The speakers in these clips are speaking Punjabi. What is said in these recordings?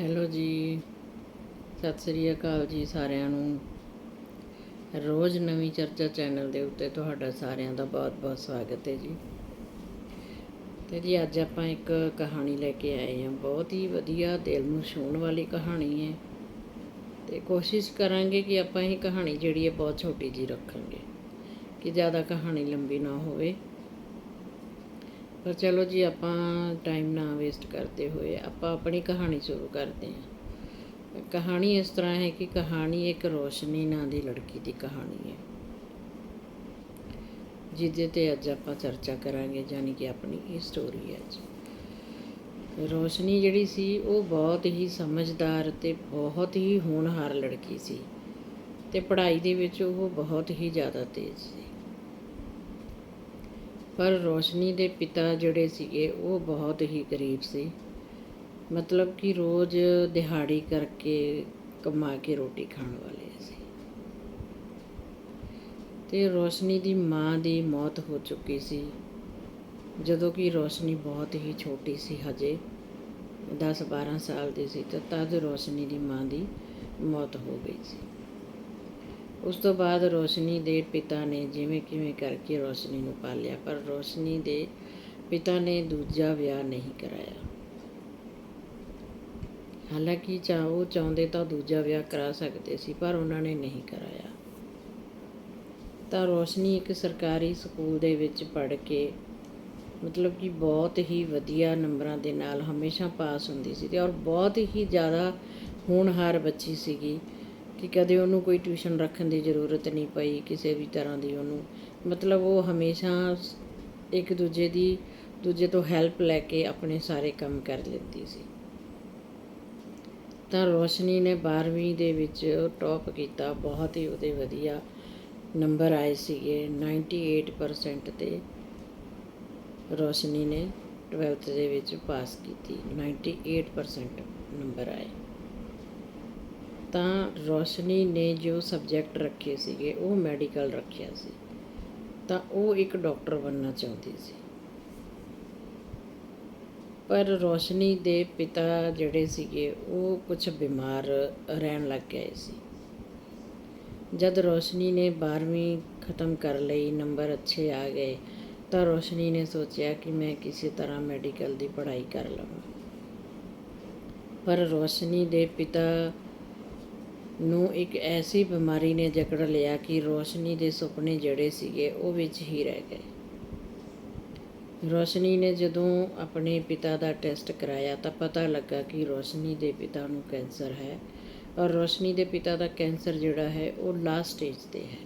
ਹੈਲੋ ਜੀ। ਸਤਿ ਸ੍ਰੀ ਅਕਾਲ ਜੀ ਸਾਰਿਆਂ ਨੂੰ। ਰੋਜ਼ ਨਵੀਂ ਚਰਚਾ ਚੈਨਲ ਦੇ ਉੱਤੇ ਤੁਹਾਡਾ ਸਾਰਿਆਂ ਦਾ ਬਹੁਤ-ਬਹੁਤ ਸਵਾਗਤ ਹੈ ਜੀ। ਤੇ ਜੀ ਅੱਜ ਆਪਾਂ ਇੱਕ ਕਹਾਣੀ ਲੈ ਕੇ ਆਏ ਹਾਂ। ਬਹੁਤ ਹੀ ਵਧੀਆ ਦਿਲ ਨੂੰ ਛੂਹਣ ਵਾਲੀ ਕਹਾਣੀ ਹੈ। ਤੇ ਕੋਸ਼ਿਸ਼ ਕਰਾਂਗੇ ਕਿ ਆਪਾਂ ਇਹ ਕਹਾਣੀ ਜਿਹੜੀ ਹੈ ਬਹੁਤ ਛੋਟੀ ਜੀ ਰੱਖਾਂਗੇ। ਕਿ ਜ਼ਿਆਦਾ ਕਹਾਣੀ ਲੰਬੀ ਨਾ ਹੋਵੇ। ਪਰ ਚਲੋ ਜੀ, ਆਪਾਂ ਟਾਈਮ ਨਾ ਵੇਸਟ ਕਰਦੇ ਹੋਏ, ਆਪਾਂ ਆਪਣੀ ਕਹਾਣੀ ਸ਼ੁਰੂ ਕਰਦੇ ਹਾਂ। ਕਹਾਣੀ ਇਸ ਤਰ੍ਹਾਂ ਹੈ ਕਿ ਕਹਾਣੀ ਇੱਕ ਰੋਸ਼ਨੀ ਨਾਂ ਦੀ ਲੜਕੀ ਦੀ ਕਹਾਣੀ ਹੈ। ਜਿਹਦੇ ਤੇ ਅੱਜ ਆਪਾਂ ਚਰਚਾ ਕਰਾਂਗੇ ਯਾਨੀ ਕਿ ਆਪਣੀ ਇਹ ਸਟੋਰੀ ਹੈ ਜੀ ਰੋਸ਼ਨੀ ਜਿਹੜੀ ਸੀ, ਉਹ ਬਹੁਤ ਹੀ ਸਮਝਦਾਰ ਤੇ ਬਹੁਤ ਹੀ ਹੋਣਹਾਰ ਲੜਕੀ ਸੀ ਤੇ ਪੜ੍ਹਾਈ ਦੇ ਵਿੱਚ ਉਹ ਬਹੁਤ ਹੀ ਜ਼ਿਆਦਾ ਤੇਜ਼ ਸੀ। ਪਰ ਰੋਸ਼ਨੀ ਦੇ ਪਿਤਾ ਜਿਹੜੇ ਸੀਗੇ, ਉਹ ਬਹੁਤ ਹੀ ਗਰੀਬ ਸੀ। ਮਤਲਬ ਕਿ ਰੋਜ਼ ਦਿਹਾੜੀ ਕਰਕੇ ਕਮਾ ਕੇ ਰੋਟੀ ਖਾਣ ਵਾਲੇ ਸੀ। ਤੇ ਰੋਸ਼ਨੀ ਦੀ ਮਾਂ ਦੀ ਮੌਤ ਹੋ ਚੁੱਕੀ ਸੀ। ਜਦੋਂ ਕਿ ਰੋਸ਼ਨੀ ਬਹੁਤ ਹੀ ਛੋਟੀ ਸੀ ਹਜੇ 10-12 ਸਾਲ ਦੀ ਸੀ, ਤਾਂ ਤਦ ਰੋਸ਼ਨੀ ਦੀ ਮਾਂ ਦੀ ਮੌਤ ਹੋ ਗਈ ਸੀ। ਉਸ ਤੋਂ ਬਾਅਦ ਰੋਸ਼ਨੀ ਦੇ ਪਿਤਾ ਨੇ ਜਿਵੇਂ ਕਿਵੇਂ ਕਰਕੇ ਰੋਸ਼ਨੀ ਨੂੰ ਪਾਲਿਆ, ਪਰ ਰੋਸ਼ਨੀ ਦੇ ਪਿਤਾ ਨੇ ਦੂਜਾ ਵਿਆਹ ਨਹੀਂ ਕਰਾਇਆ। ਹਾਲਾਂਕਿ ਚਾਹ ਉਹ ਚਾਹੁੰਦੇ ਤਾਂ ਦੂਜਾ ਵਿਆਹ ਕਰਾ ਸਕਦੇ ਸੀ, ਪਰ ਉਹਨਾਂ ਨੇ ਨਹੀਂ ਕਰਾਇਆ। ਤਾਂ ਰੋਸ਼ਨੀ ਇੱਕ ਸਰਕਾਰੀ ਸਕੂਲ ਦੇ ਵਿੱਚ ਪੜ੍ਹ ਕੇ, ਮਤਲਬ ਕਿ ਬਹੁਤ ਹੀ ਵਧੀਆ ਨੰਬਰਾਂ ਦੇ ਨਾਲ ਹਮੇਸ਼ਾ ਪਾਸ ਹੁੰਦੀ ਸੀ ਤੇ ਔਰ ਬਹੁਤ ਹੀ ਜ਼ਿਆਦਾ ਹੋਣਹਾਰ ਬੱਚੀ ਸੀਗੀ। ਕਿ ਕਦੇ ਉਹਨੂੰ ਕੋਈ ਟਿਊਸ਼ਨ ਰੱਖਣ ਦੀ ਜ਼ਰੂਰਤ ਨਹੀਂ ਪਈ, ਕਿਸੇ ਵੀ ਤਰ੍ਹਾਂ ਦੀ ਉਹਨੂੰ। ਮਤਲਬ ਉਹ ਹਮੇਸ਼ਾ ਇੱਕ ਦੂਜੇ ਦੀ, ਦੂਜੇ ਤੋਂ ਹੈਲਪ ਲੈ ਕੇ ਆਪਣੇ ਸਾਰੇ ਕੰਮ ਕਰ ਲੈਂਦੀ ਸੀ। ਤਾਂ ਰੋਸ਼ਨੀ ਨੇ 12ਵੀਂ ਦੇ ਵਿੱਚ ਟੌਪ ਕੀਤਾ, ਬਹੁਤ ਹੀ ਉਹਦੇ ਵਧੀਆ ਨੰਬਰ ਆਏ ਸੀਗੇ 98% ਤੇ ਰੋਸ਼ਨੀ ਨੇ 12th ਦੇ ਵਿੱਚ ਪਾਸ ਕੀਤੀ 98% ਨੰਬਰ ਆਏ। ਤਾਂ ਰੋਸ਼ਨੀ ਨੇ ਜੋ ਸਬਜੈਕਟ ਰੱਖੇ ਸੀਗੇ, ਉਹ ਮੈਡੀਕਲ ਰੱਖਿਆ ਸੀ। ਤਾਂ ਉਹ ਇੱਕ ਡਾਕਟਰ ਬਣਨਾ ਚਾਹੁੰਦੀ ਸੀ। ਪਰ ਰੋਸ਼ਨੀ ਦੇ ਪਿਤਾ ਜਿਹੜੇ ਸੀਗੇ, ਉਹ ਕੁਝ ਬਿਮਾਰ ਰਹਿਣ ਲੱਗ ਗਏ ਸੀ। ਜਦ ਰੋਸ਼ਨੀ ਨੇ 12ਵੀਂ ਖਤਮ ਕਰ ਲਈ, ਨੰਬਰ ਅੱਛੇ ਆ ਗਏ, ਤਾਂ ਰੋਸ਼ਨੀ ਨੇ ਸੋਚਿਆ ਕਿ ਮੈਂ ਕਿਸੇ ਤਰ੍ਹਾਂ ਮੈਡੀਕਲ ਦੀ ਪੜ੍ਹਾਈ ਕਰ ਲਵਾਂ। ਪਰ ਰੋਸ਼ਨੀ ਦੇ ਪਿਤਾ ਨੂੰ ਇੱਕ ਐਸੀ ਬਿਮਾਰੀ ਨੇ ਜਕੜ ਲਿਆ ਕਿ ਰੋਸ਼ਨੀ ਦੇ ਸੁਪਨੇ ਜਿਹੜੇ ਸੀਗੇ, ਉਹ ਵਿੱਚ ਹੀ ਰਹਿ ਗਏ। ਰੋਸ਼ਨੀ ਨੇ ਜਦੋਂ ਆਪਣੇ ਪਿਤਾ ਦਾ ਟੈਸਟ ਕਰਾਇਆ ਤਾਂ ਪਤਾ ਲੱਗਾ ਕਿ ਰੋਸ਼ਨੀ ਦੇ ਪਿਤਾ ਨੂੰ ਕੈਂਸਰ ਹੈ ਔਰ ਰੋਸ਼ਨੀ ਦੇ ਪਿਤਾ ਦਾ ਕੈਂਸਰ ਜਿਹੜਾ ਹੈ, ਉਹ ਲਾਸਟ ਸਟੇਜ ਤੇ ਹੈ।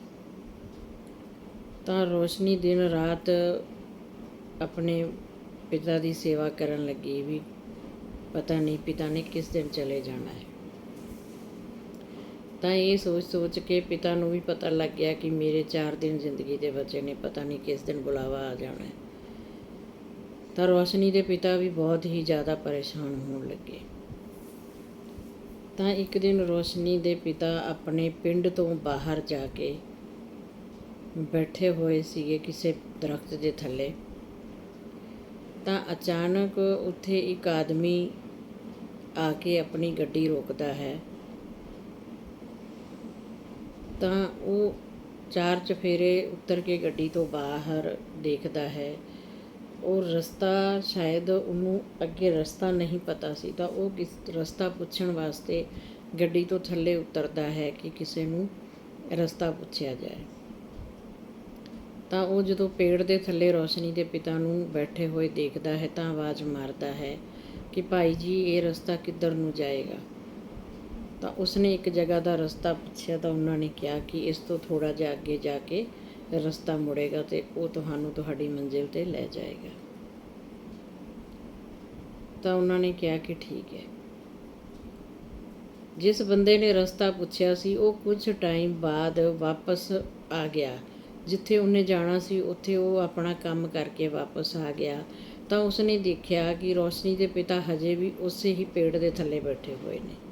ਤਾਂ ਰੋਸ਼ਨੀ ਦਿਨ ਰਾਤ ਆਪਣੇ ਪਿਤਾ ਦੀ ਸੇਵਾ ਕਰਨ ਲੱਗੀ ਵੀ ਪਤਾ ਨਹੀਂ ਪਿਤਾ ਨੇ ਕਿਸ ਦਿਨ ਚਲੇ ਜਾਣਾ ਹੈ। ਤਾਂ ਇਹ ਸੋਚ ਸੋਚ ਕੇ ਪਿਤਾ ਨੂੰ ਵੀ ਪਤਾ ਲੱਗ ਗਿਆ ਕਿ ਮੇਰੇ 4 ਦਿਨ ਜ਼ਿੰਦਗੀ ਦੇ ਬਚੇ ਨੇ ਪਤਾ ਨਹੀਂ ਕਿਸ ਦਿਨ ਬੁਲਾਵਾ ਆ ਜਾਣਾ ਹੈ। ਤਾਂ ਰੋਸ਼ਨੀ ਦੇ ਪਿਤਾ ਵੀ ਬਹੁਤ ਹੀ ਜ਼ਿਆਦਾ ਪਰੇਸ਼ਾਨ ਹੋਣ ਲੱਗੇ। ਤਾਂ ਇੱਕ ਦਿਨ ਰੋਸ਼ਨੀ ਦੇ ਪਿਤਾ ਆਪਣੇ ਪਿੰਡ ਤੋਂ ਬਾਹਰ ਜਾ ਕੇ ਬੈਠੇ ਹੋਏ ਸੀਗੇ ਕਿਸੇ ਦਰਖਤ ਦੇ ਥੱਲੇ। ਤਾਂ ਅਚਾਨਕ ਉੱਥੇ ਇੱਕ ਆਦਮੀ ਆ ਕੇ ਆਪਣੀ ਗੱਡੀ ਰੋਕਦਾ ਹੈ। ਤਾਂ ਉਹ ਚਾਰ ਚਫੇਰੇ ਉੱਤਰ ਕੇ ਗੱਡੀ ਤੋਂ ਬਾਹਰ ਦੇਖਦਾ ਹੈ। ਉਹ ਰਸਤਾ ਸ਼ਾਇਦ ਉਹਨੂੰ ਅੱਗੇ ਰਸਤਾ ਨਹੀਂ ਪਤਾ ਸੀ, ਤਾਂ ਉਹ ਕਿਸ ਰਸਤਾ ਪੁੱਛਣ ਵਾਸਤੇ ਗੱਡੀ ਤੋਂ ਥੱਲੇ ਉਤਰਦਾ ਹੈ ਕਿ ਕਿਸੇ ਨੂੰ ਰਸਤਾ ਪੁੱਛਿਆ ਜਾਏ। ਤਾਂ ਉਹ ਜਦੋਂ ਪੇੜ ਦੇ ਥੱਲੇ ਰੋਸ਼ਨੀ ਦੇ ਪਿਤਾ ਨੂੰ ਬੈਠੇ ਹੋਏ ਦੇਖਦਾ ਹੈ ਤਾਂ ਆਵਾਜ਼ ਮਾਰਦਾ ਹੈ ਕਿ ਭਾਈ ਜੀ, ਇਹ ਰਸਤਾ ਕਿੱਧਰ ਨੂੰ ਜਾਏਗਾ? ਤਾਂ ਉਸਨੇ ਇੱਕ ਜਗ੍ਹਾ ਦਾ ਰਸਤਾ ਪੁੱਛਿਆ ਤਾਂ ਉਹਨਾਂ ਨੇ ਕਿਹਾ ਕਿ ਇਸ ਤੋਂ ਥੋੜਾ ਜਿਹਾ ਅੱਗੇ ਜਾ ਕੇ ਰਸਤਾ ਮੁੜੇਗਾ ਤੇ ਉਹ ਤੁਹਾਨੂੰ ਤੁਹਾਡੀ ਮੰਜ਼ਿਲ ਤੇ ਲੈ ਜਾਏਗਾ। ਤਾਂ ਉਹਨਾਂ ਨੇ ਕਿਹਾ ਕਿ ਠੀਕ ਹੈ। ਜਿਸ ਬੰਦੇ ਨੇ ਰਸਤਾ ਪੁੱਛਿਆ ਸੀ, ਉਹ ਕੁਝ ਟਾਈਮ ਬਾਅਦ ਵਾਪਸ ਆ ਗਿਆ। ਜਿੱਥੇ ਉਹਨੇ ਜਾਣਾ ਸੀ, ਉੱਥੇ ਉਹ ਆਪਣਾ ਕੰਮ ਕਰਕੇ ਵਾਪਸ ਆ ਗਿਆ। ਤਾਂ ਉਸਨੇ ਦੇਖਿਆ ਕਿ ਰੋਸ਼ਨੀ ਦੇ ਪਿਤਾ ਹਜੇ ਵੀ ਉਸੇ ਹੀ ਪੇੜ ਦੇ ਥੱਲੇ ਬੈਠੇ ਹੋਏ ਨੇ।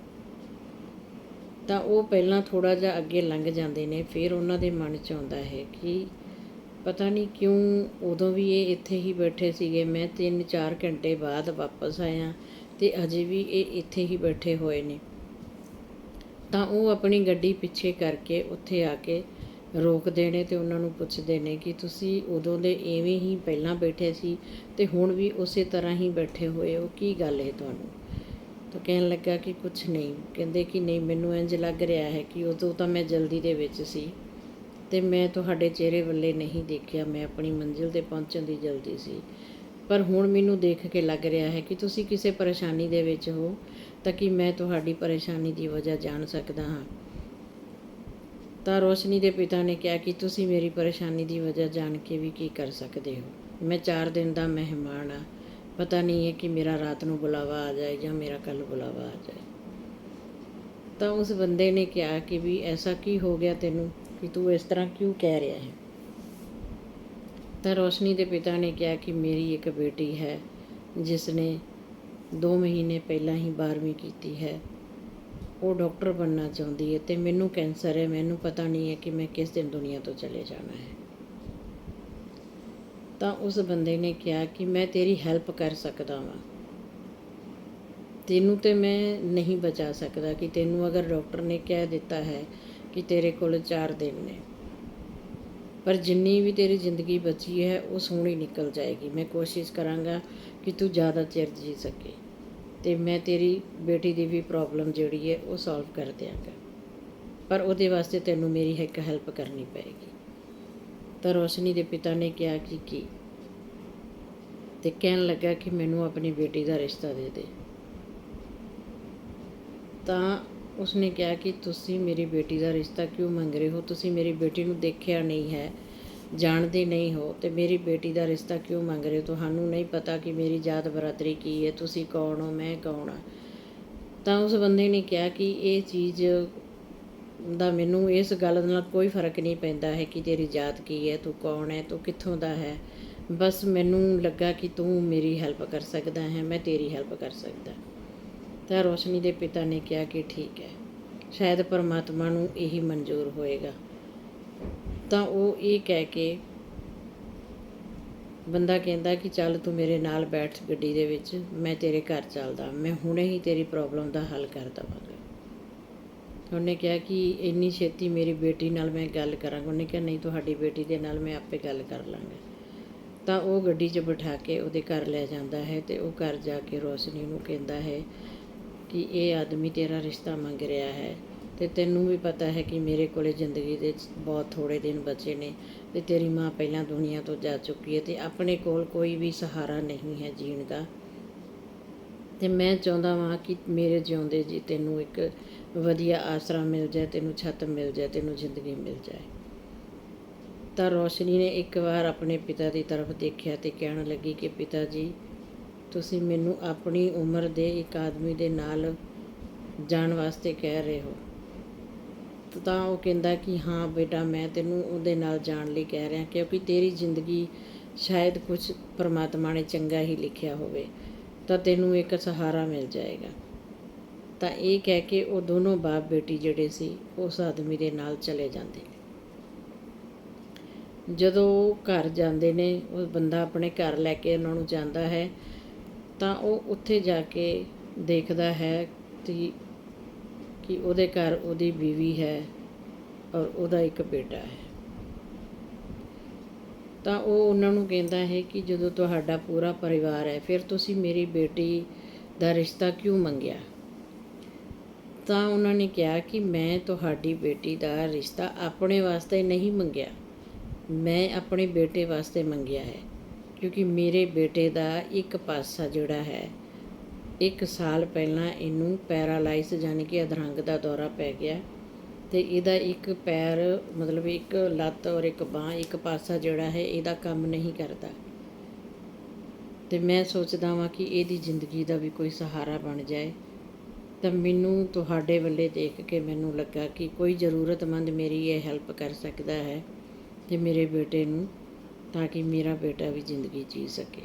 ਤਾਂ ਉਹ ਪਹਿਲਾਂ ਥੋੜਾ ਜਿਹਾ ਅੱਗੇ ਲੰਘ ਜਾਂਦੇ ਨੇ, ਫਿਰ ਉਹਨਾਂ ਦੇ ਮਨ 'ਚ ਆਉਂਦਾ ਹੈ ਕਿ ਪਤਾ ਨਹੀਂ ਕਿਉਂ ਉਦੋਂ ਵੀ ਇਹ ਇੱਥੇ ਹੀ ਬੈਠੇ ਸੀਗੇ। ਮੈਂ 3-4 ਘੰਟੇ ਬਾਅਦ ਵਾਪਸ ਆਇਆ ਤੇ ਅਜੇ ਵੀ ਇਹ ਇੱਥੇ ਹੀ ਬੈਠੇ ਹੋਏ ਨੇ। ਤਾਂ ਉਹ ਆਪਣੀ ਗੱਡੀ ਪਿੱਛੇ ਕਰਕੇ ਉੱਥੇ ਆ ਕੇ ਰੋਕਦੇ ਨੇ ਤੇ ਉਹਨਾਂ ਨੂੰ ਪੁੱਛਦੇ ਨੇ ਕਿ ਤੁਸੀਂ ਉਦੋਂ ਦੇ ਐਵੇਂ ਹੀ ਪਹਿਲਾਂ ਬੈਠੇ ਸੀ ਤੇ ਹੁਣ ਵੀ ਉਸੇ ਤਰ੍ਹਾਂ ਹੀ ਬੈਠੇ ਹੋਏ ਹੋ, ਕੀ ਗੱਲ ਹੈ ਤੁਹਾਨੂੰ? ਤਾਂ ਕਹਿਣ ਲੱਗਾ ਕਿ ਕੁਝ ਨਹੀਂ। ਕਹਿੰਦੇ ਕਿ ਨਹੀਂ, ਮੈਨੂੰ ਇੰਜ ਲੱਗ ਰਿਹਾ ਹੈ ਕਿ ਉਦੋਂ ਤਾਂ ਮੈਂ ਜਲਦੀ ਦੇ ਵਿੱਚ ਸੀ ਤੇ ਮੈਂ ਤੁਹਾਡੇ ਚਿਹਰੇ ਵੱਲੇ ਨਹੀਂ ਦੇਖਿਆ। ਮੈਂ ਆਪਣੀ ਮੰਜ਼ਿਲ ਤੇ ਪਹੁੰਚਣ ਦੀ ਜਲਦੀ ਸੀ। ਪਰ ਹੁਣ ਮੈਨੂੰ ਦੇਖ ਕੇ ਲੱਗ ਰਿਹਾ ਹੈ ਕਿ ਤੁਸੀਂ ਕਿਸੇ ਪਰੇਸ਼ਾਨੀ ਦੇ ਵਿੱਚ ਹੋ ਤਾਂ ਕਿ ਮੈਂ ਤੁਹਾਡੀ ਪਰੇਸ਼ਾਨੀ ਦੀ ਵਜ੍ਹਾ ਜਾਣ ਸਕਦਾ ਹਾਂ? ਤਾਂ ਰੋਸ਼ਨੀ ਦੇ ਪਿਤਾ ਨੇ ਕਿਹਾ ਕਿ ਤੁਸੀਂ ਮੇਰੀ ਪਰੇਸ਼ਾਨੀ ਦੀ ਵਜ੍ਹਾ ਜਾਣ ਕੇ ਵੀ ਕੀ ਕਰ ਸਕਦੇ ਹੋ? ਮੈਂ 4 ਦਿਨ ਦਾ ਮਹਿਮਾਨ ਹਾਂ। ਪਤਾ ਨਹੀਂ ਹੈ ਕਿ ਮੇਰਾ ਰਾਤ ਨੂੰ ਬੁਲਾਵਾ ਆ ਜਾਏ ਜਾਂ ਮੇਰਾ ਕੱਲ ਬੁਲਾਵਾ ਆ ਜਾਏ। ਤਾਂ ਉਸ ਬੰਦੇ ਨੇ ਕਿਹਾ ਕਿ ਵੀ ਐਸਾ ਕੀ ਹੋ ਗਿਆ ਤੈਨੂੰ ਕਿ ਤੂੰ ਇਸ ਤਰ੍ਹਾਂ ਕਿਉਂ ਕਹਿ ਰਿਹਾ ਹੈ? ਤਾਂ ਰੋਸ਼ਨੀ ਦੇ ਪਿਤਾ ਨੇ ਕਿਹਾ ਕਿ ਮੇਰੀ ਇੱਕ ਬੇਟੀ ਹੈ ਜਿਸ ਨੇ 2 ਮਹੀਨੇ ਪਹਿਲਾਂ ਹੀ 12ਵੀਂ ਕੀਤੀ ਹੈ। ਉਹ ਡਾਕਟਰ ਬਣਨਾ ਚਾਹੁੰਦੀ ਹੈ ਤੇ ਮੈਨੂੰ ਕੈਂਸਰ ਹੈ, ਮੈਨੂੰ ਪਤਾ ਨਹੀਂ ਹੈ ਕਿ ਮੈਂ ਕਿਸ ਦਿਨ ਦੁਨੀਆ ਤੋਂ ਚਲੇ ਜਾਣਾ ਹੈ। ਤਾਂ ਉਸ ਬੰਦੇ ਨੇ ਕਿਹਾ ਕਿ ਮੈਂ ਤੇਰੀ ਹੈਲਪ ਕਰ ਸਕਦਾ ਹਾਂ ਤੈਨੂੰ ਤੇ ਮੈਂ ਨਹੀਂ ਬਚਾ ਸਕਦਾ ਕਿ ਤੈਨੂੰ ਅਗਰ ਡਾਕਟਰ ਨੇ ਕਹਿ ਦਿੱਤਾ ਹੈ ਕਿ ਤੇਰੇ ਕੋਲ 4 ਦਿਨ ਨੇ। ਪਰ ਜਿੰਨੀ ਵੀ ਤੇਰੀ ਜ਼ਿੰਦਗੀ ਬਚੀ ਹੈ, ਉਹ ਸੋਹਣੀ ਨਿਕਲ ਜਾਏਗੀ। ਮੈਂ ਕੋਸ਼ਿਸ਼ ਕਰਾਂਗਾ ਕਿ ਤੂੰ ਜ਼ਿਆਦਾ ਚਿਰ ਜੀ ਸਕੇ ਤੇ ਮੈਂ ਤੇਰੀ ਬੇਟੀ ਦੀ ਵੀ ਪ੍ਰੋਬਲਮ ਜਿਹੜੀ ਹੈ, ਉਹ ਸੋਲਵ ਕਰ ਦਿਆਂਗਾ। ਪਰ ਉਹਦੇ ਵਾਸਤੇ ਤੈਨੂੰ ਮੇਰੀ ਇੱਕ ਹੈਲਪ ਕਰਨੀ ਪਏਗੀ। ਤਾਂ ਰੋਸ਼ਨੀ ਦੇ ਪਿਤਾ ਨੇ ਕਿਹਾ ਕਿ ਕੀ? ਤੇ ਕਹਿਣ ਲੱਗਾ ਕਿ ਮੈਨੂੰ ਆਪਣੀ ਬੇਟੀ ਦਾ ਰਿਸ਼ਤਾ ਦੇ ਦੇ। ਤਾਂ ਉਸਨੇ ਕਿਹਾ ਕਿ ਤੁਸੀਂ ਮੇਰੀ ਬੇਟੀ ਦਾ ਰਿਸ਼ਤਾ ਕਿਉਂ ਮੰਗ ਰਹੇ ਹੋ? ਤੁਸੀਂ ਮੇਰੀ ਬੇਟੀ ਨੂੰ ਦੇਖਿਆ ਨਹੀਂ ਹੈ, ਜਾਣਦੇ ਨਹੀਂ ਹੋ, ਤੇ ਮੇਰੀ ਬੇਟੀ ਦਾ ਰਿਸ਼ਤਾ ਕਿਉਂ ਮੰਗ ਰਹੇ ਹੋ? ਤੁਹਾਨੂੰ ਨਹੀਂ ਪਤਾ ਕਿ ਮੇਰੀ ਜਾਤ ਬਰਾਦਰੀ ਕੀ ਹੈ? ਤੁਸੀਂ ਕੌਣ ਹੋ? ਮੈਂ ਕੌਣ ਹਾਂ? ਤਾਂ ਉਸ ਬੰਦੇ ਨੇ ਕਿਹਾ ਕਿ ਇਹ ਚੀਜ਼ ਦਾ ਮੈਨੂੰ ਇਸ ਗੱਲ ਨਾਲ ਕੋਈ ਫ਼ਰਕ ਨਹੀਂ ਪੈਂਦਾ ਹੈ ਕਿ ਤੇਰੀ ਜਾਤ ਕੀ ਹੈ, ਤੂੰ ਕੌਣ ਹੈ, ਤੂੰ ਕਿੱਥੋਂ ਦਾ ਹੈ। ਬਸ ਮੈਨੂੰ ਲੱਗਾ ਕਿ ਤੂੰ ਮੇਰੀ ਹੈਲਪ ਕਰ ਸਕਦਾ ਹੈ, ਮੈਂ ਤੇਰੀ ਹੈਲਪ ਕਰ ਸਕਦਾ। ਤਾਂ ਰੋਸ਼ਨੀ ਦੇ ਪਿਤਾ ਨੇ ਕਿਹਾ ਕਿ ਠੀਕ ਹੈ, ਸ਼ਾਇਦ ਪਰਮਾਤਮਾ ਨੂੰ ਇਹੀ ਮਨਜ਼ੂਰ ਹੋਏਗਾ। ਤਾਂ ਉਹ ਇਹ ਕਹਿ ਕੇ ਬੰਦਾ ਕਹਿੰਦਾ ਕਿ ਚੱਲ ਤੂੰ ਮੇਰੇ ਨਾਲ ਬੈਠ ਗੱਡੀ ਦੇ ਵਿੱਚ, ਮੈਂ ਤੇਰੇ ਘਰ ਚੱਲਦਾ, ਮੈਂ ਹੁਣੇ ਹੀ ਤੇਰੀ ਪ੍ਰੋਬਲਮ ਦਾ ਹੱਲ ਕਰ ਦਵਾਂਗਾ ਉਹਨੇ ਕਿਹਾ ਕਿ ਇੰਨੀ ਛੇਤੀ ਮੇਰੀ ਬੇਟੀ ਨਾਲ ਮੈਂ ਗੱਲ ਕਰਾਂਗਾ। ਉਹਨੇ ਕਿਹਾ, ਨਹੀਂ, ਤੁਹਾਡੀ ਬੇਟੀ ਦੇ ਨਾਲ ਮੈਂ ਆਪੇ ਗੱਲ ਕਰ ਲਾਂਗਾ। ਤਾਂ ਉਹ ਗੱਡੀ 'ਚ ਬਿਠਾ ਕੇ ਉਹਦੇ ਘਰ ਲੈ ਜਾਂਦਾ ਹੈ ਤੇ ਉਹ ਘਰ ਜਾ ਕੇ ਰੋਸ਼ਨੀ ਨੂੰ ਕਹਿੰਦਾ ਹੈ ਕਿ ਇਹ ਆਦਮੀ ਤੇਰਾ ਰਿਸ਼ਤਾ ਮੰਗ ਰਿਹਾ ਹੈ ਤੇ ਤੈਨੂੰ ਵੀ ਪਤਾ ਹੈ ਕਿ ਮੇਰੇ ਕੋਲੇ ਜ਼ਿੰਦਗੀ ਦੇ ਬਹੁਤ ਥੋੜੇ ਦਿਨ ਬਚੇ ਨੇ ਤੇ ਤੇਰੀ ਮਾਂ ਪਹਿਲਾਂ ਦੁਨੀਆ ਤੋਂ ਜਾ ਚੁੱਕੀ ਹੈ ਤੇ ਆਪਣੇ ਕੋਲ ਕੋਈ ਵੀ ਸਹਾਰਾ ਨਹੀਂ ਹੈ ਜੀਣ ਦਾ। ਤੇ ਮੈਂ ਚਾਹੁੰਦਾ ਵਾਂ ਕਿ ਮੇਰੇ ਜਿਉਂਦੇ ਜੀ ਤੈਨੂੰ ਇੱਕ ਵਧੀਆ ਆਸਰਾ ਮਿਲ ਜਾਏ, ਤੈਨੂੰ ਛੱਤ ਮਿਲ ਜਾਏ, ਤੈਨੂੰ ਜ਼ਿੰਦਗੀ ਮਿਲ ਜਾਏ। ਤਾਂ ਰੋਸ਼ਨੀ ਨੇ ਇੱਕ ਵਾਰ ਆਪਣੇ ਪਿਤਾ ਦੀ ਤਰਫ ਦੇਖਿਆ ਤੇ ਕਹਿਣ ਲੱਗੀ ਕਿ ਪਿਤਾ ਜੀ, ਤੁਸੀਂ ਮੈਨੂੰ ਆਪਣੀ ਉਮਰ ਦੇ ਇੱਕ ਆਦਮੀ ਦੇ ਨਾਲ ਜਾਣ ਵਾਸਤੇ ਕਹਿ ਰਹੇ ਹੋ। ਤਾਂ ਉਹ ਕਹਿੰਦਾ ਕਿ ਹਾਂ ਬੇਟਾ, ਮੈਂ ਤੈਨੂੰ ਉਹਦੇ ਨਾਲ ਜਾਣ ਲਈ ਕਹਿ ਰਿਹਾ ਕਿਉਂਕਿ ਤੇਰੀ ਜ਼ਿੰਦਗੀ ਸ਼ਾਇਦ ਕੁਝ ਪਰਮਾਤਮਾ ਨੇ ਚੰਗਾ ਹੀ ਲਿਖਿਆ ਹੋਵੇ। ਤਾਂ ਤੈਨੂੰ ਇੱਕ ਸਹਾਰਾ ਮਿਲ ਜਾਏਗਾ। ਤਾਂ ਇਹ ਕਹਿ ਕੇ ਉਹ ਦੋਨੋਂ ਬਾਪ ਬੇਟੀ ਜਿਹੜੇ ਸੀ, ਉਸ ਆਦਮੀ ਦੇ ਨਾਲ ਚਲੇ ਜਾਂਦੇ ਨੇ। ਜਦੋਂ ਉਹ ਘਰ ਜਾਂਦੇ ਨੇ, ਉਹ ਬੰਦਾ ਆਪਣੇ ਘਰ ਲੈ ਕੇ ਉਹਨਾਂ ਨੂੰ ਜਾਂਦਾ ਹੈ, ਤਾਂ ਉਹ ਉੱਥੇ ਜਾ ਕੇ ਦੇਖਦਾ ਹੈ ਕਿ ਕਿ ਉਹਦੇ ਘਰ ਉਹਦੀ ਬੀਵੀ ਹੈ ਔਰ ਉਹਦਾ ਇੱਕ ਬੇਟਾ ਹੈ। ਤਾਂ ਉਹ ਉਹਨਾਂ ਨੂੰ ਕਹਿੰਦਾ ਹੈ ਕਿ ਜਦੋਂ ਤੁਹਾਡਾ ਪੂਰਾ ਪਰਿਵਾਰ ਹੈ, ਫਿਰ ਤੁਸੀਂ ਮੇਰੀ ਬੇਟੀ ਦਾ ਰਿਸ਼ਤਾ ਕਿਉਂ ਮੰਗਿਆ? ਤਾਂ ਉਹਨਾਂ ਨੇ ਕਿਹਾ ਕਿ ਮੈਂ ਤੁਹਾਡੀ ਬੇਟੀ ਦਾ ਰਿਸ਼ਤਾ ਆਪਣੇ ਵਾਸਤੇ ਨਹੀਂ ਮੰਗਿਆ। ਮੈਂ ਆਪਣੇ ਬੇਟੇ ਵਾਸਤੇ ਮੰਗਿਆ ਹੈ, ਕਿਉਂਕਿ ਮੇਰੇ ਬੇਟੇ ਦਾ ਇੱਕ ਪਾਸਾ ਜਿਹੜਾ ਹੈ, ਇੱਕ ਸਾਲ ਪਹਿਲਾਂ ਇਹਨੂੰ ਪੈਰਾਲਾਈਜ਼ ਯਾਨੀ ਕਿ ਅਧਰੰਗ ਦਾ ਦੌਰਾ ਪੈ ਗਿਆ। ਤੇ ਇਹਦਾ ਇੱਕ ਪੈਰ, ਮਤਲਬ ਇੱਕ ਲੱਤ ਔਰ ਇੱਕ ਬਾਹ, ਇੱਕ ਪਾਸਾ ਜਿਹੜਾ ਹੈ, ਇਹਦਾ ਕੰਮ ਨਹੀਂ ਕਰਦਾ। ਤੇ ਮੈਂ ਸੋਚਦਾ ਵਾਂ ਕਿ ਇਹਦੀ ਜ਼ਿੰਦਗੀ ਦਾ ਵੀ ਕੋਈ ਸਹਾਰਾ ਬਣ ਜਾਏ। ਤਾਂ ਮੈਨੂੰ ਤੁਹਾਡੇ ਵੱਲੇ ਦੇਖ ਕੇ ਮੈਨੂੰ ਲੱਗਾ ਕਿ ਕੋਈ ਜ਼ਰੂਰਤਮੰਦ ਮੇਰੀ ਇਹ ਹੈਲਪ ਕਰ ਸਕਦਾ ਹੈ ਤੇ ਮੇਰੇ ਬੇਟੇ ਨੂੰ, ਤਾਂ ਕਿ ਮੇਰਾ ਬੇਟਾ ਵੀ ਜ਼ਿੰਦਗੀ ਜੀ ਸਕੇ।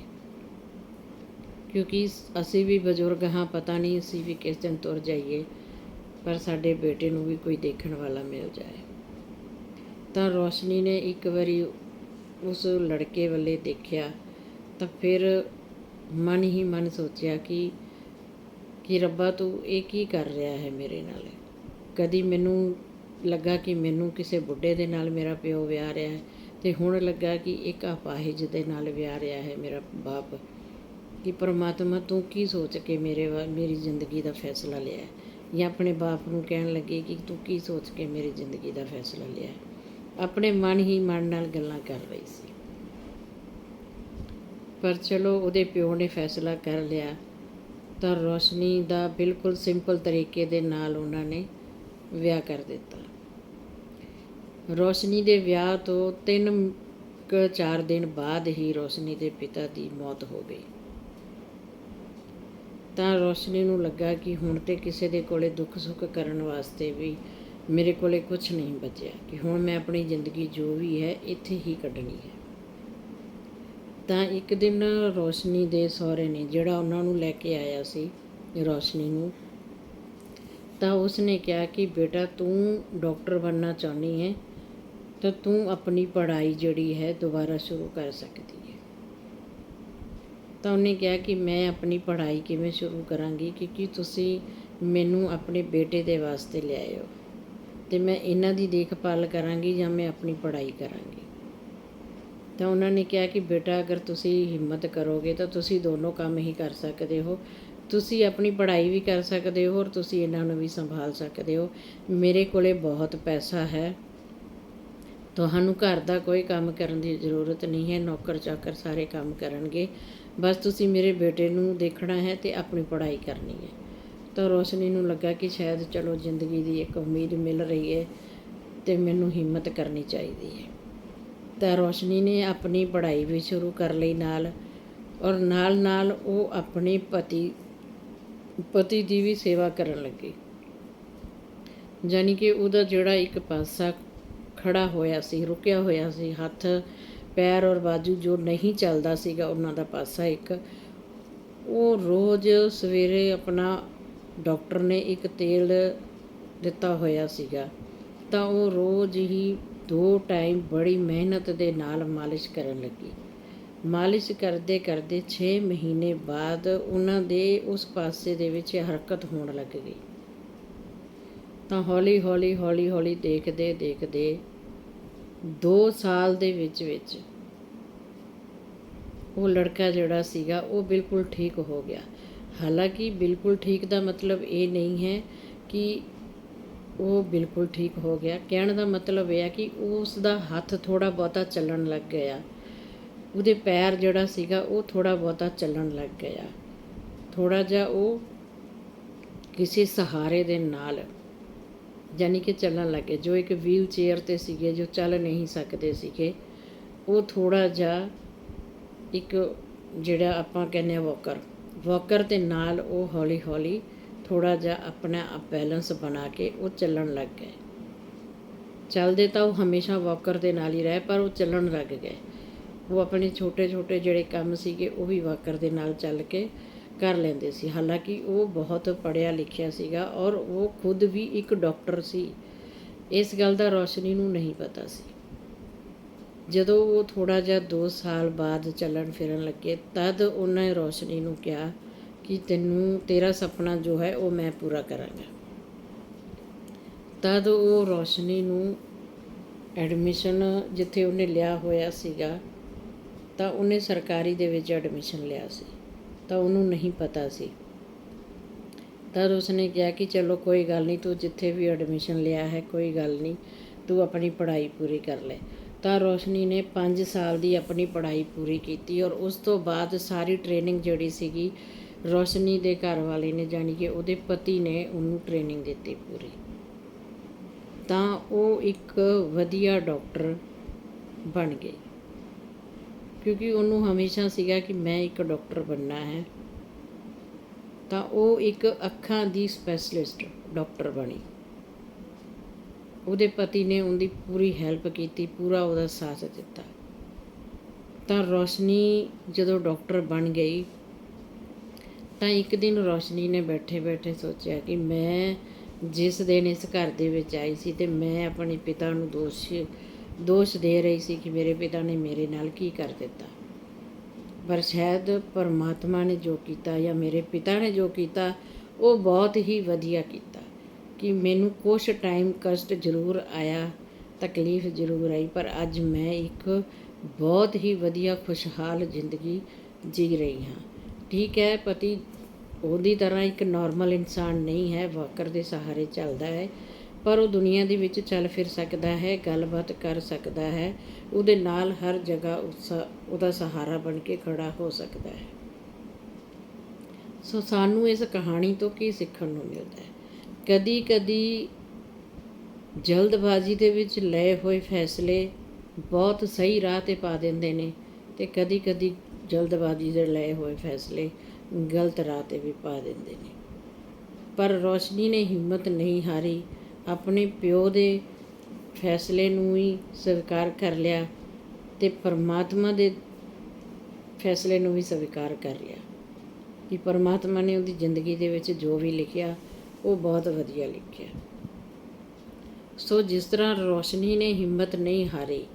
ਕਿਉਂਕਿ ਅਸੀਂ ਵੀ ਬਜ਼ੁਰਗ ਹਾਂ, ਪਤਾ ਨਹੀਂ ਅਸੀਂ ਵੀ ਕਿਸ ਦਿਨ ਤੁਰ ਜਾਈਏ। ਪਰ ਸਾਡੇ ਬੇਟੇ ਨੂੰ ਵੀ ਕੋਈ ਦੇਖਣ ਵਾਲਾ ਮਿਲ ਜਾਏ। ਤਾਂ ਰੋਸ਼ਨੀ ਨੇ ਇੱਕ ਵਾਰੀ ਉਸ ਲੜਕੇ ਵੱਲੇ ਦੇਖਿਆ ਤਾਂ ਫਿਰ ਮਨ ਹੀ ਮਨ ਸੋਚਿਆ ਕਿ ਕਿ ਰੱਬਾ ਤੂੰ ਇਹ ਕੀ ਕਰ ਰਿਹਾ ਹੈ ਮੇਰੇ ਨਾਲ? ਕਦੀ ਮੈਨੂੰ ਲੱਗਾ ਕਿ ਮੈਨੂੰ ਕਿਸੇ ਬੁੱਢੇ ਦੇ ਨਾਲ ਮੇਰਾ ਪਿਓ ਵਿਆਹ ਰਿਹਾ ਹੈ ਤੇ ਹੁਣ ਲੱਗਾ ਕਿ ਇੱਕ ਆਪਾਹਿਜ ਦੇ ਨਾਲ ਵਿਆਹ ਰਿਹਾ ਹੈ ਮੇਰਾ ਬਾਪ। ਕਿ ਪਰਮਾਤਮਾ ਤੂੰ ਕੀ ਸੋਚ ਕੇ ਮੇਰੇ ਵਾ- ਮੇਰੀ ਜ਼ਿੰਦਗੀ ਦਾ ਫੈਸਲਾ ਲਿਆ ਹੈ? ਜਾਂ ਆਪਣੇ ਬਾਪ ਨੂੰ ਕਹਿਣ ਲੱਗੇ ਕਿ ਤੂੰ ਕੀ ਸੋਚ ਕੇ ਮੇਰੀ ਜ਼ਿੰਦਗੀ ਦਾ ਫੈਸਲਾ ਲਿਆ ਆਪਣੇ ਮਨ ਹੀ ਮਨ ਨਾਲ ਗੱਲਾਂ ਕਰ ਰਹੀ ਸੀ। ਪਰ ਚਲੋ, ਉਹਦੇ ਪਿਓ ਨੇ ਫੈਸਲਾ ਕਰ ਲਿਆ। ਤਾਂ ਰੋਸ਼ਨੀ ਦਾ ਬਿਲਕੁਲ ਸਿੰਪਲ ਤਰੀਕੇ ਦੇ ਨਾਲ ਉਹਨਾਂ ਨੇ ਵਿਆਹ ਕਰ ਦਿੱਤਾ। ਰੋਸ਼ਨੀ ਦੇ ਵਿਆਹ ਤੋਂ 3 ਕੁ 4 ਦਿਨ ਬਾਅਦ ਹੀ ਰੋਸ਼ਨੀ ਦੇ ਪਿਤਾ ਦੀ ਮੌਤ ਹੋ ਗਈ। ਤਾਂ ਰੋਸ਼ਨੀ ਨੂੰ ਲੱਗਾ ਕਿ ਹੁਣ ਤੇ ਕਿਸੇ ਦੇ ਕੋਲੇ ਦੁੱਖ ਸੁੱਖ ਕਰਨ ਵਾਸਤੇ ਵੀ ਮੇਰੇ ਕੋਲੇ ਕੁਝ ਨਹੀਂ ਬਚਿਆ, ਕਿ ਹੁਣ ਮੈਂ ਆਪਣੀ ਜ਼ਿੰਦਗੀ ਜੋ ਵੀ ਹੈ, ਇੱਥੇ ਹੀ ਕੱਢਣੀ ਹੈ। ਤਾਂ ਇੱਕ ਦਿਨ ਰੋਸ਼ਨੀ ਦੇ ਸਹੁਰੇ ਨੇ, ਜਿਹੜਾ ਉਹਨਾਂ ਨੂੰ ਲੈ ਕੇ ਆਇਆ ਸੀ ਰੋਸ਼ਨੀ ਨੂੰ, ਤਾਂ ਉਸ ਨੇ ਕਿਹਾ ਕਿ ਬੇਟਾ ਤੂੰ ਡਾਕਟਰ ਬਣਨਾ ਚਾਹੁੰਦੀ ਹੈ, ਤਾਂ ਤੂੰ ਆਪਣੀ ਪੜ੍ਹਾਈ ਜਿਹੜੀ ਹੈ ਦੁਬਾਰਾ ਸ਼ੁਰੂ ਕਰ ਸਕਦੀ ਹੈ। ਤਾਂ ਉਹਨੇ ਕਿਹਾ ਕਿ ਮੈਂ ਆਪਣੀ ਪੜ੍ਹਾਈ ਕਿਵੇਂ ਸ਼ੁਰੂ ਕਰਾਂਗੀ ਕਿਉਂਕਿ ਤੁਸੀਂ ਮੈਨੂੰ ਆਪਣੇ ਬੇਟੇ ਦੇ ਵਾਸਤੇ ਲਿਆਏ ਹੋ ਤੇ ਮੈਂ ਇਹਨਾਂ ਦੀ ਦੇਖਭਾਲ ਕਰਾਂਗੀ ਜਾਂ ਮੈਂ ਆਪਣੀ ਪੜ੍ਹਾਈ ਕਰਾਂਗੀ। ਤਾਂ ਉਹਨਾਂ ਨੇ ਕਿਹਾ ਕਿ ਬੇਟਾ, ਅਗਰ ਤੁਸੀਂ ਹਿੰਮਤ ਕਰੋਗੇ ਤਾਂ ਤੁਸੀਂ ਦੋਨੋਂ ਕੰਮ ਹੀ ਕਰ ਸਕਦੇ ਹੋ। ਤੁਸੀਂ ਆਪਣੀ ਪੜ੍ਹਾਈ ਵੀ ਕਰ ਸਕਦੇ ਹੋ ਔਰ ਤੁਸੀਂ ਇਹਨਾਂ ਨੂੰ ਵੀ ਸੰਭਾਲ ਸਕਦੇ ਹੋ। ਮੇਰੇ ਕੋਲੇ ਬਹੁਤ ਪੈਸਾ ਹੈ। ਤੁਹਾਨੂੰ ਘਰ ਦਾ ਕੋਈ ਕੰਮ ਕਰਨ ਦੀ ਜ਼ਰੂਰਤ ਨਹੀਂ ਹੈ। ਨੌਕਰ ਚਾਕਰ ਸਾਰੇ ਕੰਮ ਕਰਨਗੇ। ਬਸ ਤੁਸੀਂ ਮੇਰੇ ਬੇਟੇ ਨੂੰ ਦੇਖਣਾ ਹੈ ਤੇ ਆਪਣੀ ਪੜ੍ਹਾਈ ਕਰਨੀ ਹੈ। ਤਾਂ ਰੋਸ਼ਨੀ ਨੂੰ ਲੱਗਾ ਕਿ ਸ਼ਾਇਦ ਚਲੋ ਜ਼ਿੰਦਗੀ ਦੀ ਇੱਕ ਉਮੀਦ ਮਿਲ ਰਹੀ ਹੈ ਤੇ ਮੈਨੂੰ ਹਿੰਮਤ ਕਰਨੀ ਚਾਹੀਦੀ ਹੈ। ਤਾਂ ਰੋਸ਼ਨੀ ਨੇ ਆਪਣੀ ਪੜ੍ਹਾਈ ਵੀ ਸ਼ੁਰੂ ਕਰ ਲਈ ਨਾਲ ਔਰ ਨਾਲ ਨਾਲ ਉਹ ਆਪਣੇ ਪਤੀ ਪਤੀ ਦੀ ਵੀ ਸੇਵਾ ਕਰਨ ਲੱਗੀ। ਯਾਨੀ ਕਿ ਉਹਦਾ ਜਿਹੜਾ ਇੱਕ ਪਾਸਾ ਖੜਾ ਹੋਇਆ ਸੀ, ਰੁਕਿਆ ਹੋਇਆ ਸੀ, ਹੱਥ ਪੈਰ ਔਰ ਬਾਜੂ ਜੋ ਨਹੀਂ ਚੱਲਦਾ ਸੀਗਾ, ਉਹਨਾਂ ਦਾ ਪਾਸਾ ਇੱਕ। ਉਹ ਰੋਜ਼ ਸਵੇਰੇ ਆਪਣਾ ਡਾਕਟਰ ਨੇ ਇੱਕ ਤੇਲ ਦਿੱਤਾ ਹੋਇਆ ਸੀਗਾ। ਤਾਂ ਉਹ ਰੋਜ਼ ਹੀ ਦੋ ਟਾਈਮ ਬੜੀ ਮਿਹਨਤ ਦੇ ਨਾਲ ਮਾਲਿਸ਼ ਕਰਨ ਲੱਗੀ। ਮਾਲਿਸ਼ ਕਰਦੇ ਕਰਦੇ 6 ਮਹੀਨੇ ਬਾਅਦ ਉਹਨਾਂ ਦੇ ਉਸ ਪਾਸੇ ਦੇ ਵਿੱਚ ਹਰਕਤ ਹੋਣ ਲੱਗ ਗਈ। ਤਾਂ ਹੌਲੀ ਹੌਲੀ ਹੌਲੀ ਹੌਲੀ ਦੇਖਦੇ ਦੇਖਦੇ 2 ਸਾਲ ਦੇ ਵਿੱਚ ਵਿੱਚ ਉਹ ਲੜਕਾ ਜਿਹੜਾ ਸੀਗਾ, ਉਹ ਬਿਲਕੁਲ ਠੀਕ ਹੋ ਗਿਆ। ਹਾਲਾਂਕਿ ਬਿਲਕੁਲ ਠੀਕ ਦਾ ਮਤਲਬ ਇਹ ਨਹੀਂ ਹੈ ਕਿ ਉਹ ਬਿਲਕੁਲ ਠੀਕ ਹੋ ਗਿਆ। ਕਹਿਣ ਦਾ ਮਤਲਬ ਇਹ ਹੈ ਕਿ ਉਸ ਦਾ ਹੱਥ ਥੋੜਾ ਬਹੁਤਾ ਚੱਲਣ ਲੱਗ ਗਿਆ। ਉਹਦੇ ਪੈਰ ਜਿਹੜਾ ਸੀਗਾ, ਉਹ ਥੋੜਾ ਬਹੁਤਾ ਚੱਲਣ ਲੱਗ ਗਿਆ। ਥੋੜਾ ਜਿਹਾ ਉਹ ਕਿਸੇ ਸਹਾਰੇ ਦੇ ਨਾਲ ਯਾਨੀ ਕਿ ਚੱਲਣ ਲੱਗੇ। ਜੋ ਇੱਕ ਵੀਲ ਚੇਅਰ ਤੇ ਸੀਗੇ, ਜੋ ਚੱਲ ਨਹੀਂ ਸਕਦੇ ਸੀਗੇ, ਉਹ ਥੋੜਾ ਜਿਹਾ ਇੱਕ ਜਿਹੜਾ ਆਪਾਂ ਕਹਿੰਦੇ ਆ ਵਾਕਰ ਵਾਕਰ ਦੇ ਨਾਲ ਉਹ ਹੌਲੀ ਹੌਲੀ ਥੋੜਾ ਜਿਹਾ ਆਪਣਾ ਬੈਲੈਂਸ ਬਣਾ ਕੇ ਉਹ ਚੱਲਣ ਲੱਗ ਗਏ। ਚੱਲਦੇ ਤਾਂ ਉਹ ਹਮੇਸ਼ਾ ਵਾਕਰ ਦੇ ਨਾਲ ਹੀ ਰਹੇ, ਪਰ ਉਹ ਚੱਲਣ ਲੱਗ ਗਏ। ਉਹ ਆਪਣੇ ਛੋਟੇ ਛੋਟੇ ਜਿਹੜੇ ਕੰਮ ਸੀਗੇ, ਉਹ ਵੀ ਵਾਕਰ ਦੇ ਨਾਲ ਚੱਲ ਕੇ ਕਰ ਲੈਂਦੇ ਸੀ। ਹਾਲਾਂਕਿ ਉਹ ਬਹੁਤ ਪੜ੍ਹਿਆ ਲਿਖਿਆ ਸੀਗਾ ਔਰ ਉਹ ਖੁਦ ਵੀ ਇੱਕ ਡਾਕਟਰ ਸੀ। ਇਸ ਗੱਲ ਦਾ ਰੋਸ਼ਨੀ ਨੂੰ ਨਹੀਂ ਪਤਾ ਸੀ। ਜਦੋਂ ਉਹ ਥੋੜਾ ਜਿਹਾ 2 ਸਾਲ ਬਾਅਦ ਚੱਲਣ ਫਿਰਨ ਲੱਗੇ, ਤਦ ਉਹਨਾਂ ਰੋਸ਼ਨੀ ਨੂੰ ਕਿਹਾ ਕਿ ਤੈਨੂੰ, ਤੇਰਾ ਸੁਪਨਾ ਜੋ ਹੈ ਉਹ ਮੈਂ ਪੂਰਾ ਕਰਾਂਗਾ। ਤਦ ਉਹ ਰੋਸ਼ਨੀ ਨੂੰ ਐਡਮਿਸ਼ਨ ਜਿੱਥੇ ਉਹਨੇ ਲਿਆ ਹੋਇਆ ਸੀਗਾ, ਤਾਂ ਉਹਨੇ ਸਰਕਾਰੀ ਦੇ ਵਿੱਚ ਐਡਮਿਸ਼ਨ ਲਿਆ ਸੀ। ਤਾਂ ਉਹਨੂੰ ਨਹੀਂ ਪਤਾ ਸੀ। ਤਦ ਉਸਨੇ ਕਿਹਾ ਕਿ ਚਲੋ ਕੋਈ ਗੱਲ ਨਹੀਂ, ਤੂੰ ਜਿੱਥੇ ਵੀ ਐਡਮਿਸ਼ਨ ਲਿਆ ਹੈ, ਕੋਈ ਗੱਲ ਨਹੀਂ, ਤੂੰ ਆਪਣੀ ਪੜ੍ਹਾਈ ਪੂਰੀ ਕਰ ਲੈ। ਤਾਂ ਰੋਸ਼ਨੀ ਨੇ 5 ਸਾਲ ਦੀ ਆਪਣੀ ਪੜ੍ਹਾਈ ਪੂਰੀ ਕੀਤੀ ਔਰ ਉਸ ਤੋਂ ਬਾਅਦ ਸਾਰੀ ਟ੍ਰੇਨਿੰਗ ਜਿਹੜੀ ਸੀਗੀ, ਰੋਸ਼ਨੀ ਦੇ ਘਰ ਵਾਲੇ ਨੇ, ਜਾਣੀ ਕਿ ਉਹਦੇ ਪਤੀ ਨੇ ਉਹਨੂੰ ਟ੍ਰੇਨਿੰਗ ਦਿੱਤੀ ਪੂਰੀ। ਤਾਂ ਉਹ ਇੱਕ ਵਧੀਆ ਡਾਕਟਰ ਬਣ ਗਈ। ਕਿਉਂਕਿ ਉਹਨੂੰ ਹਮੇਸ਼ਾ ਸੀਗਾ ਕਿ ਮੈਂ ਇੱਕ ਡਾਕਟਰ ਬਣਨਾ ਹੈ। ਤਾਂ ਉਹ ਇੱਕ ਅੱਖਾਂ ਦੀ ਸਪੈਸ਼ਲਿਸਟ ਡਾਕਟਰ ਬਣੀ। ਉਹਦੇ ਪਤੀ ਨੇ ਉਹਦੀ ਪੂਰੀ ਹੈਲਪ ਕੀਤੀ, ਪੂਰਾ ਉਹਦਾ ਸਾਥ ਦਿੱਤਾ। ਤਾਂ ਰੋਸ਼ਨੀ ਜਦੋਂ ਡਾਕਟਰ ਬਣ ਗਈ, ਤਾਂ ਇੱਕ ਦਿਨ ਰੋਸ਼ਨੀ ਨੇ ਬੈਠੇ ਬੈਠੇ ਸੋਚਿਆ ਕਿ ਮੈਂ ਜਿਸ ਦਿਨ ਇਸ ਘਰ ਦੇ ਵਿੱਚ ਆਈ ਸੀ ਤੇ ਮੈਂ ਆਪਣੇ ਪਿਤਾ ਨੂੰ ਦੋਸ਼ ਦੋਸ਼ ਦੇ ਰਹੀ ਸੀ ਕਿ ਮੇਰੇ ਪਿਤਾ ਨੇ ਮੇਰੇ ਨਾਲ ਕੀ ਕਰ ਦਿੱਤਾ। ਪਰ ਸ਼ਾਇਦ ਪਰਮਾਤਮਾ ਨੇ ਜੋ ਕੀਤਾ ਜਾਂ ਮੇਰੇ ਪਿਤਾ ਨੇ ਜੋ ਕੀਤਾ, ਉਹ ਬਹੁਤ ਹੀ ਵਧੀਆ ਕੀਤਾ ਕਿ ਮੈਨੂੰ ਕੁਛ ਟਾਈਮ ਕਸ਼ਟ ਜ਼ਰੂਰ ਆਇਆ, ਤਕਲੀਫ ਜ਼ਰੂਰ ਆਈ, ਪਰ ਅੱਜ ਮੈਂ ਇੱਕ ਬਹੁਤ ਹੀ ਵਧੀਆ, ਖੁਸ਼ਹਾਲ ਜ਼ਿੰਦਗੀ ਜੀ ਰਹੀ ਹਾਂ। ਠੀਕ ਹੈ ਪਤੀ, ਉਹਦੀ ਤਰ੍ਹਾਂ ਇੱਕ ਨਾਰਮਲ ਇਨਸਾਨ ਨਹੀਂ ਹੈ, ਵਾਕਰ ਦੇ ਸਹਾਰੇ ਚੱਲਦਾ ਹੈ। ਪਰ ਉਹ ਦੁਨੀਆ ਦੇ ਵਿੱਚ ਚੱਲ ਫਿਰ ਸਕਦਾ ਹੈ, ਗੱਲਬਾਤ ਕਰ ਸਕਦਾ ਹੈ। ਉਹਦੇ ਨਾਲ ਹਰ ਜਗ੍ਹਾ ਉਸ, ਉਹਦਾ ਸਹਾਰਾ ਬਣ ਕੇ ਖੜਾ ਹੋ ਸਕਦਾ ਹੈ। ਸੋ ਸਾਨੂੰ ਇਸ ਕਹਾਣੀ ਤੋਂ ਕੀ ਸਿੱਖਣ ਨੂੰ ਮਿਲਦਾ ਹੈ? ਕਦੀ ਕਦੀ ਜਲਦਬਾਜ਼ੀ ਦੇ ਵਿੱਚ ਲਏ ਹੋਏ ਫੈਸਲੇ ਬਹੁਤ ਸਹੀ ਰਾਹ ਤੇ ਪਾ ਦਿੰਦੇ ਨੇ ਤੇ ਕਦੀ ਕਦੀ ਜਲਦਬਾਜ਼ੀ ਦੇ ਲਏ ਹੋਏ ਫੈਸਲੇ ਗਲਤ ਰਾਹ ਤੇ ਵੀ ਪਾ ਦਿੰਦੇ ਨੇ। ਪਰ ਰੋਸ਼ਨੀ ਨੇ ਹਿੰਮਤ ਨਹੀਂ ਹਾਰੀ ਆਪਣੇ ਪਿਓ ਦੇ ਫੈਸਲੇ ਨੂੰ ਹੀ ਸਵੀਕਾਰ ਕਰ ਲਿਆ ਤੇ ਪਰਮਾਤਮਾ ਦੇ ਫੈਸਲੇ ਨੂੰ ਵੀ ਸਵੀਕਾਰ ਕਰ ਲਿਆ। ਕਿ ਪਰਮਾਤਮਾ ਨੇ ਉਹਦੀ ਜ਼ਿੰਦਗੀ ਦੇ ਵਿੱਚ ਜੋ ਵੀ ਲਿਖਿਆ, ਉਹ ਬਹੁਤ ਵਧੀਆ ਲਿਖਿਆ। ਸੋ ਜਿਸ ਤਰ੍ਹਾਂ ਰੋਸ਼ਨੀ ਨੇ ਹਿੰਮਤ ਨਹੀਂ ਹਾਰੀ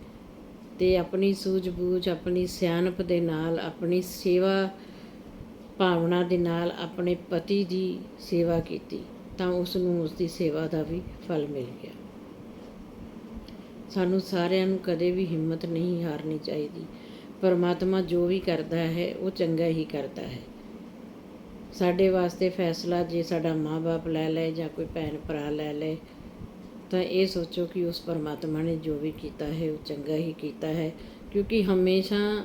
ਤੇ ਆਪਣੀ ਸੂਝ-ਬੂਝ, ਆਪਣੀ ਸਿਆਣਪ ਦੇ ਨਾਲ, ਆਪਣੀ ਸੇਵਾ ਭਾਵਨਾ ਦੇ ਨਾਲ ਆਪਣੇ ਪਤੀ ਦੀ ਸੇਵਾ ਕੀਤੀ ਤਾਂ ਉਸ ਨੂੰ ਉਸ ਦੀ ਸੇਵਾ ਦਾ ਵੀ ਫਲ ਮਿਲ ਗਿਆ। ਸਾਨੂੰ ਸਾਰਿਆਂ ਨੂੰ ਕਦੇ ਵੀ ਹਿੰਮਤ ਨਹੀਂ ਹਾਰਨੀ ਚਾਹੀਦੀ। ਪਰਮਾਤਮਾ ਜੋ ਵੀ ਕਰਦਾ ਹੈ, ਉਹ ਚੰਗਾ ਹੀ ਕਰਦਾ ਹੈ। ਸਾਡੇ ਵਾਸਤੇ ਫੈਸਲਾ ਜੇ ਸਾਡਾ ਮਾਂ-ਬਾਪ ਲੈ ਲਏ ਜਾਂ ਕੋਈ ਭੈਣ ਭਰਾ ਲੈ ਲਏ, ਤਾਂ ਇਹ ਸੋਚੋ ਕਿ ਉਸ ਪਰਮਾਤਮਾ ਨੇ ਜੋ ਵੀ ਕੀਤਾ ਹੈ, ਉਹ ਚੰਗਾ ਹੀ ਕੀਤਾ ਹੈ। ਕਿਉਂਕਿ ਹਮੇਸ਼ਾ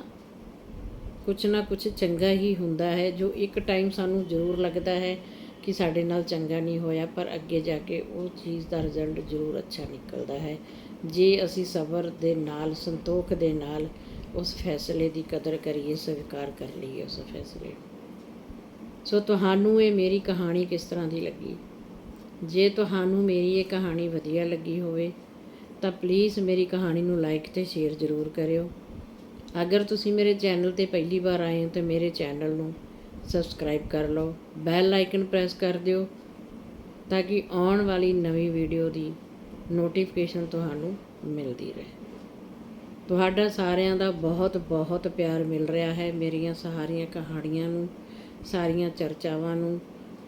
ਕੁਝ ਨਾ ਕੁਝ ਚੰਗਾ ਹੀ ਹੁੰਦਾ ਹੈ, ਜੋ ਇੱਕ ਟਾਈਮ ਸਾਨੂੰ ਜ਼ਰੂਰ ਲੱਗਦਾ ਹੈ ਕਿ ਸਾਡੇ ਨਾਲ ਚੰਗਾ ਨਹੀਂ ਹੋਇਆ, ਪਰ ਅੱਗੇ ਜਾ ਕੇ ਉਹ ਚੀਜ਼ ਦਾ ਰਿਜ਼ਲਟ ਜ਼ਰੂਰ ਅੱਛਾ ਨਿਕਲਦਾ ਹੈ। ਜੇ ਅਸੀਂ ਸਬਰ ਦੇ ਨਾਲ, ਸੰਤੋਖ ਦੇ ਨਾਲ ਉਸ ਫੈਸਲੇ ਦੀ ਕਦਰ ਕਰੀਏ, ਸਵੀਕਾਰ ਕਰ ਲਈਏ ਉਸ ਫੈਸਲੇ ਨੂੰ। ਸੋ ਤੁਹਾਨੂੰ ਇਹ ਮੇਰੀ ਕਹਾਣੀ ਕਿਸ ਤਰ੍ਹਾਂ ਦੀ ਲੱਗੀ? ਜੇ ਤੁਹਾਨੂੰ ਮੇਰੀ ਇਹ ਕਹਾਣੀ ਵਧੀਆ ਲੱਗੀ ਹੋਵੇ, ਤਾਂ ਪਲੀਜ਼ ਮੇਰੀ ਕਹਾਣੀ ਨੂੰ ਲਾਈਕ ਤੇ ਸ਼ੇਅਰ ਜ਼ਰੂਰ ਕਰਿਓ। ਅਗਰ ਤੁਸੀਂ ਮੇਰੇ ਚੈਨਲ ਤੇ ਪਹਿਲੀ ਵਾਰ ਆਏ ਹੋ, ਤਾਂ ਮੇਰੇ ਚੈਨਲ ਨੂੰ ਸਬਸਕ੍ਰਾਈਬ ਕਰ ਲਓ ਬੈਲ ਆਈਕਨ ਪ੍ਰੈਸ ਕਰ ਦਿਓ ਤਾਂ ਕਿ ਆਉਣ ਵਾਲੀ ਨਵੀਂ ਵੀਡੀਓ ਦੀ ਨੋਟੀਫਿਕੇਸ਼ਨ ਤੁਹਾਨੂੰ ਮਿਲਦੀ ਰਹੇ। ਤੁਹਾਡਾ ਸਾਰਿਆਂ ਦਾ ਬਹੁਤ ਬਹੁਤ ਪਿਆਰ ਮਿਲ ਰਿਹਾ ਹੈ, ਮੇਰੀਆਂ ਸਾਰੀਆਂ ਕਹਾਣੀਆਂ ਨੂੰ, ਸਾਰੀਆਂ ਚਰਚਾਵਾਂ ਨੂੰ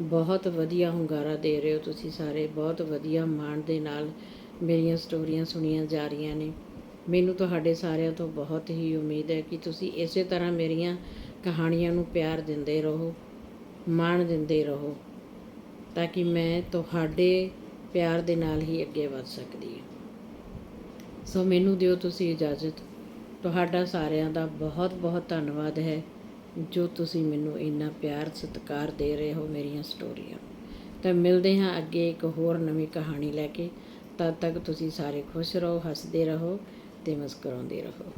ਬਹੁਤ ਵਧੀਆ ਹੁੰਗਾਰਾ ਦੇ ਰਹੇ ਹੋ ਤੁਸੀਂ ਸਾਰੇ, ਬਹੁਤ ਵਧੀਆ ਮਾਣ ਦੇ ਨਾਲ ਮੇਰੀਆਂ ਸਟੋਰੀਆਂ ਸੁਣੀਆਂ ਜਾ ਰਹੀਆਂ ਨੇ। ਮੈਨੂੰ ਤੁਹਾਡੇ ਸਾਰਿਆਂ ਤੋਂ ਬਹੁਤ ਹੀ ਉਮੀਦ ਹੈ ਕਿ ਤੁਸੀਂ ਇਸੇ ਤਰ੍ਹਾਂ ਮੇਰੀਆਂ ਕਹਾਣੀਆਂ ਨੂੰ ਪਿਆਰ ਦਿੰਦੇ ਰਹੋ, ਮਾਣ ਦਿੰਦੇ ਰਹੋ, ਤਾਂ ਕਿ ਮੈਂ ਤੁਹਾਡੇ ਪਿਆਰ ਦੇ ਨਾਲ ਹੀ ਅੱਗੇ ਵਧ ਸਕਦੀ ਹਾਂ। ਸੋ ਮੈਨੂੰ ਦਿਓ ਤੁਸੀਂ ਇਜਾਜ਼ਤ। ਤੁਹਾਡਾ ਸਾਰਿਆਂ ਦਾ ਬਹੁਤ ਬਹੁਤ ਧੰਨਵਾਦ ਹੈ ਜੋ ਤੁਸੀਂ ਮੈਨੂੰ ਇੰਨਾ ਪਿਆਰ, ਸਤਿਕਾਰ ਦੇ ਰਹੇ ਹੋ ਮੇਰੀਆਂ ਸਟੋਰੀਆਂ। ਤਾਂ ਮਿਲਦੇ ਹਾਂ ਅੱਗੇ ਇੱਕ ਹੋਰ ਨਵੀਂ ਕਹਾਣੀ ਲੈ ਕੇ। ਤਦ ਤੱਕ ਤੁਸੀਂ ਸਾਰੇ ਖੁਸ਼ ਰਹੋ, ਹੱਸਦੇ ਰਹੋ ਤੇ ਮੁਸਕਰਾਉਂਦੇ ਰਹੋ।